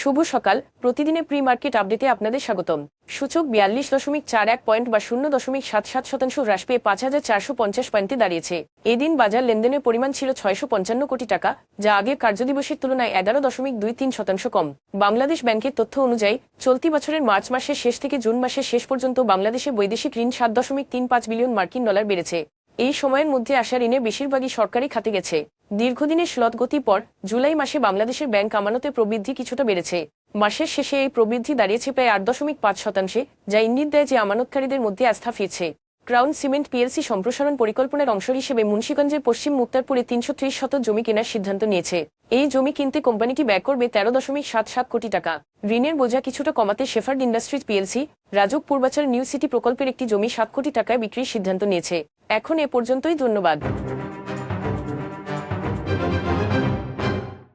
শুভ সকাল। প্রতিদিনে pre market আপডেটে আপনাদের স্বাগতম। সূচক বিয়াল্লিশ দশমিক চার এক পয়েন্ট বা শূন্য দশমিক সাত সাত শতাংশ হ্রাস পেয়ে পাঁচ হাজার চারশো পঞ্চাশ পয়েন্টে দাঁড়িয়েছে। এদিন বাজার লেনদেনের পরিমাণ ছিল ছয়শো পঞ্চান্ন কোটি টাকা, যা আগের কার্যদিবসের তুলনায় এগারো দশমিক দুই তিন শতাংশ কম। বাংলাদেশ ব্যাংকের তথ্য অনুযায়ী, চলতি বছরের মার্চ মাসের শেষ থেকে জুন মাসের শেষ পর্যন্ত বাংলাদেশে বৈদেশিক ঋণ সাত দশমিক তিন পাঁচ বিলিয়ন মার্কিন ডলার বেড়েছে। এই সময়ের মধ্যে আসা ঋণের বেশিরভাগই সরকারি খাতে গেছে। দীর্ঘদিনের শ্লথ গতি পর জুলাই মাসে বাংলাদেশের ব্যাংক আমানতের প্রবৃদ্ধি কিছুটা বেড়েছে। মাসের শেষে এই প্রবৃদ্ধি দাঁড়িয়েছে প্রায় আট দশমিক পাঁচ শতাংশে, যা ইঙ্গিত দেয় যে আমানতকারীদের মধ্যে আস্থা ফিরছে। ক্রাউন সিমেন্ট পিএলসি সম্প্রসারণ পরিকল্পনার অংশ হিসেবে মুন্সিগঞ্জের পশ্চিম মুক্তারপুরে তিনশো ত্রিশ শতক জমি কেনার সিদ্ধান্ত নিয়েছে। এই জমি কিনতে কোম্পানিটি ব্যয় করবে তেরো দশমিক সাত সাত কোটি টাকা। ঋণের বোঝা কিছুটা কমাতে শেফার্ড ইন্ডাস্ট্রিজ পিএলসি, রাজক পূর্বাচল নিউ সিটি প্রকল্পের একটি জমি সাত কোটি টাকায় বিক্রির সিদ্ধান্ত নিয়েছে। এখন এ পর্যন্তই ধন্যবাদ।